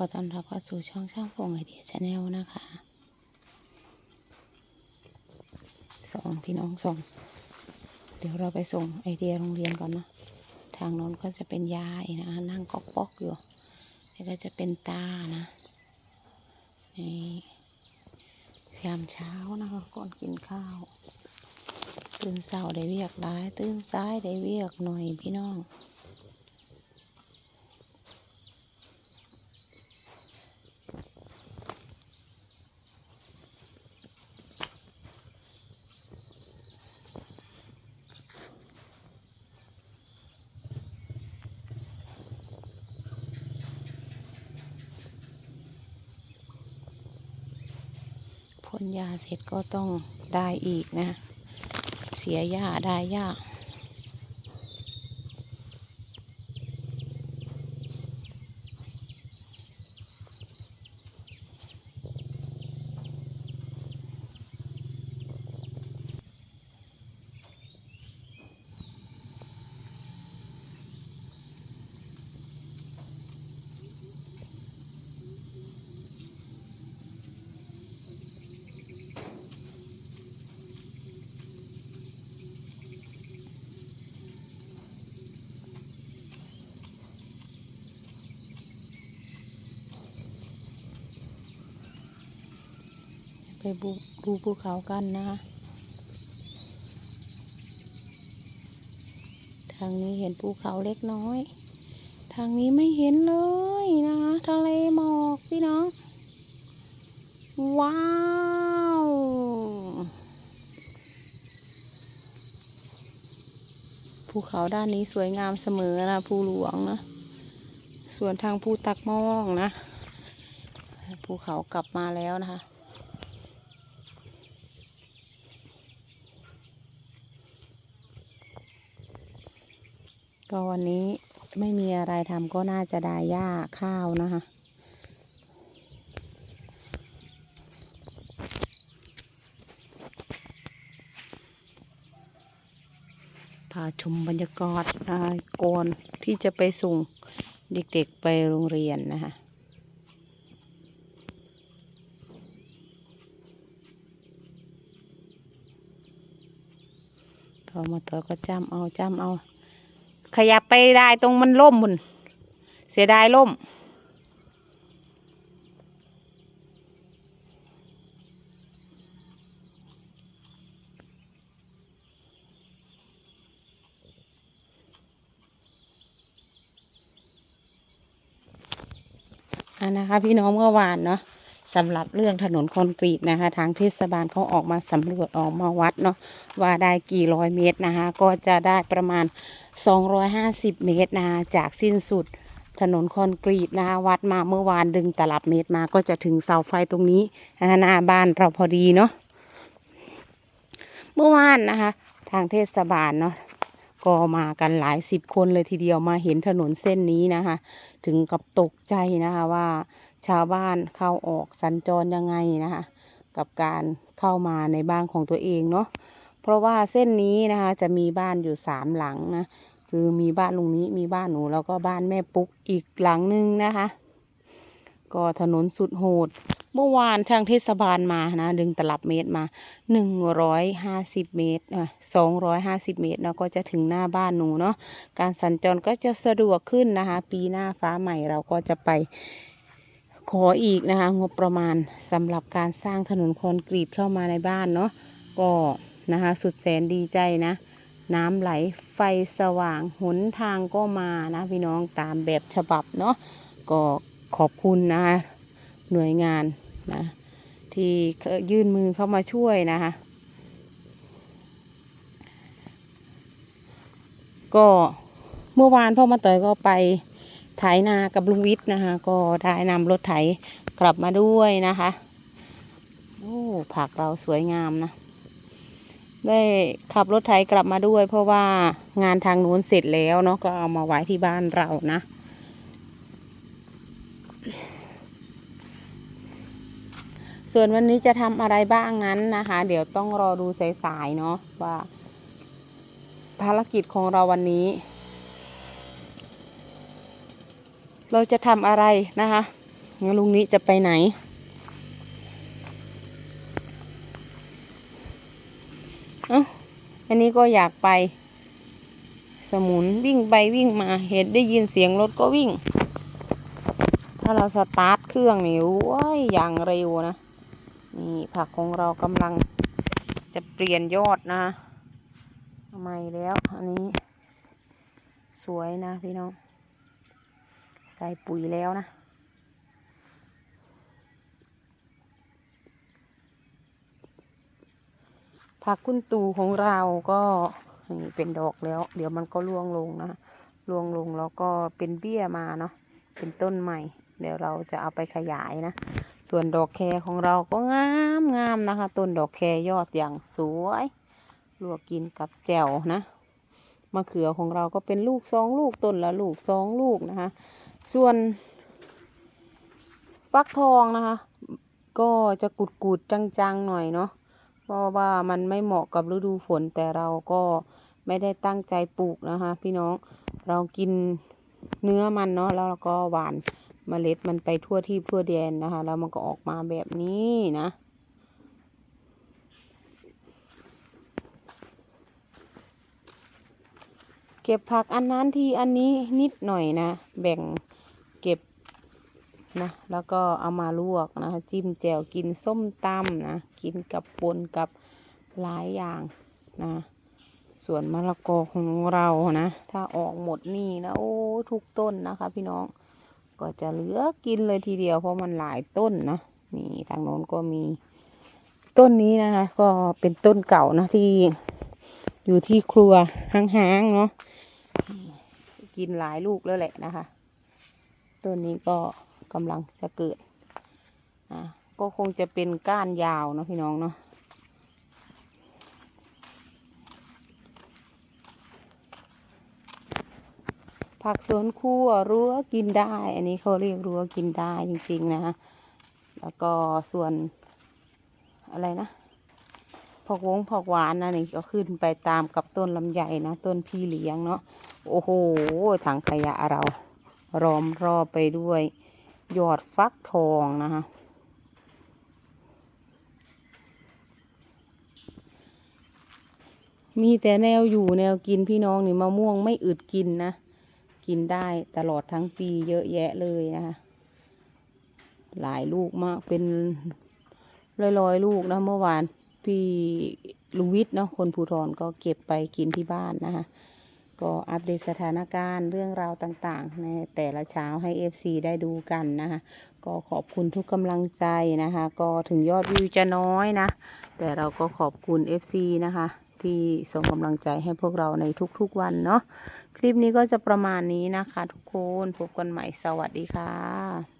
ขอต้อนรับเข้าสู่ช่องช่างพงไอเดียชาแนลนะคะสองพี่น้องส่ง เดี๋ยวเราไปส่งไอเดียโรงเรียนก่อนเนาะทางโน้นก็จะเป็นยายนะนั่งกอกปอกอยู่นี่ก็จะเป็นตานะนี่ยามเช้านะคะก่อนกินข้าว ตื่นเสาได้เวียกได้ตื่นซ้ายได้เวียกหน่อยพี่น้อง พ่นยาเสร็จก็ต้องได้อีกนะ เสียหญ้าได้หญ้า ไปดูภูเขากันนะคะ ทางนี้เห็นภูเขาเล็กน้อย ทางนี้ไม่เห็นเลยนะคะ ทะเลหมอกพี่น้อง ว้าวภูเขาด้านนี้สวยงามเสมอนะภูหลวงนะ ส่วนทางภูตักมองนะ ภูเขากลับมาแล้วนะคะ ก็วันนี้ไม่มีอะไรทำก็น่าจะได้หญ้าข้าวนะคะ พาชมบรรยากาศอาก่อนที่จะไปส่งเด็กๆไปโรงเรียนนะคะพอมาต่อก็จำเอาจำเอา ขยับไปได้ตรงมันล่มมุนเสียดายล่ม อันนะคะพี่น้องเมื่อวานเนาะ สำหรับเรื่องถนนคอนกรีตนะคะ ทางเทศบาลเขาออกมาสำรวจออกมาวัดเนาะว่าได้กี่ร้อยเมตรนะคะ ก็จะได้ประมาณ 250 เมตรนะคะจากสิ้นสุดถนนคอนกรีตนะคะวัดมาเมื่อวานดึงตลับเมตรมาก็จะถึงเสาไฟตรงนี้นะคะหน้าบ้านเราพอดีเนาะเมื่อวานนะคะ ทางเทศบาลเนาะก็มากันหลายสิบคนเลยทีเดียวมาเห็นถนนเส้นนี้นะคะ ถึงกับตกใจนะคะว่า ชาวบ้านเข้าออกสัญจรยังไงนะคะ กับการเข้ามาในบ้านของตัวเองเนาะเพราะว่าเส้นนี้นะคะจะมีบ้านอยู่สามหลังนะคือมีบ้านลุงนี้มีบ้านหนูแล้วก็บ้านแม่ปุ๊กอีกหลังนึงนะคะ ก็ถนนสุดโหด เมื่อวานทางเทศบาลมานะดึงตลับเมตรมาหนึ่งร้อยห้าสิบเมตรสองร้อยห้าสิบเมตรเนาก็จะถึงหน้าบ้านหนูเนาะการสัญจรก็จะสะดวกขึ้นนะคะ ปีหน้าฟ้าใหม่เราก็จะไป ขออีกนะคะ งบประมาณสำหรับการสร้างถนนคอนกรีตเข้ามาในบ้านเนาะก็นะคะสุดแสนดีใจนะ น้ำไหลไฟสว่างหนทางก็มานะพี่น้องตามแบบฉบับเนาะก็ขอบคุณนะคะหน่วยงานนะที่ยื่นมือเข้ามาช่วยนะคะก็เมื่อวานพ่อมาเตยก็ไป ไถนากับลุงวิทย์นะคะ ก็ได้นำรถไถกลับมาด้วยนะคะโอ้ผักเราสวยงามนะได้ขับรถไถกลับมาด้วย เพราะว่างานทางนู้นเสร็จแล้วเนาะก็เอามาไว้ที่บ้านเรานะส่วนวันนี้จะทำอะไรบ้างนั้นนะคะ เดี๋ยวต้องรอดูสายๆเนาะว่า ภารกิจของเราวันนี้ เราจะทำอะไรนะคะลุงนี้จะไปไหน เอ้าอันนี้ก็อยากไป สมุนวิ่งไปวิ่งมาเห็นได้ยินเสียงรถก็วิ่ง ถ้าเราสตาร์ทเครื่องนี่โอ้ยอย่างเร็วนะ นี่ผักของเรากำลังจะเปลี่ยนยอดนะใหม่แล้ว อันนี้ สวยนะพี่น้อง ใส่ปุ๋ยแล้วนะ ผักคุณตูของเราก็นี่เป็นดอกแล้ว เดี๋ยวมันก็ร่วงลงนะร่วงลงแล้วก็เป็นเบี้ยมาเนาะเป็นต้นใหม่ เดี๋ยวเราจะเอาไปขยายนะ ส่วนดอกแคของเราก็งามงามนะคะ ต้นดอกแคยอดอย่างสวยลวกกินกับแจ่วนะมะเขือของเราก็เป็นลูกสองลูกต้นละลูกสองลูกนะคะ ส่วนฟักทองนะคะ ก็จะกุดกุดจังๆหน่อยเนาะเพราะว่ามันไม่เหมาะกับฤดูฝนแต่เราก็ไม่ได้ตั้งใจปลูกนะคะ พี่น้องเรากินเนื้อมันเนาะแล้วเราก็หวานเมล็ดมันไปทั่วที่ทั่วแดนนะคะ แล้วมันก็ออกมาแบบนี้นะเก็บผักอันนั้นทีอันนี้นิดหน่อยนะ แบ่ง เก็บนะแล้วก็เอามาลวกนะคะจิ้มแจ่วกินส้มตำนะ กินกับปนกับหลายอย่างนะ ส่วนมะละกอของเรานะ ถ้าออกหมดนี่นะโอ้ทุกต้นนะคะ พี่น้องก็จะเหลือกินเลยทีเดียวเพราะมันหลายต้นนะนี่ทางโน้นก็มีต้นนี้นะคะ ก็เป็นต้นเก่านะที่อยู่ที่ครัวห้างๆเนาะกินหลายลูกแล้วแหละนะคะ ต้นนี้ก็กำลังจะเกิดอะก็คงจะเป็นก้านยาวเนาะพี่น้องเนาะผักสวนครัวรั้วกินได้ อันนี้เขาเรียกรั้วกินได้จริง ๆ นะแล้วก็ส่วนอะไรนะผักวงผักหวานนะนี่ก็ขึ้นไปตามกับต้นลำไยนะ ต้นพี่เลี้ยงเนาะโอ้โหถังขยะเรา ล้อมรอบไปด้วยยอดฟักทองนะคะมีแต่แนวอยู่แนวกินพี่น้องนี่มะม่วงไม่อึดกินนะ กินได้ตลอดทั้งปีเยอะแยะเลยนะคะ หลายลูกมากเป็นร้อยๆลูกนะเมื่อวานพี่ลุงวิทย์เนาะคนภูทรก็เก็บไปกินที่บ้านนะคะ ก็อัปเดตสถานการณ์เรื่องราวต่างๆ ในแต่ละเช้าให้ FC ได้ดูกันนะคะ ก็ขอบคุณทุกกำลังใจนะคะ ก็ถึงยอดวิวจะน้อยนะ แต่เราก็ขอบคุณ FC นะคะ ที่ส่งกำลังใจให้พวกเราในทุกๆวันเนาะคลิปนี้ก็จะประมาณนี้นะคะ ทุกคนพบกันใหม่สวัสดีค่ะ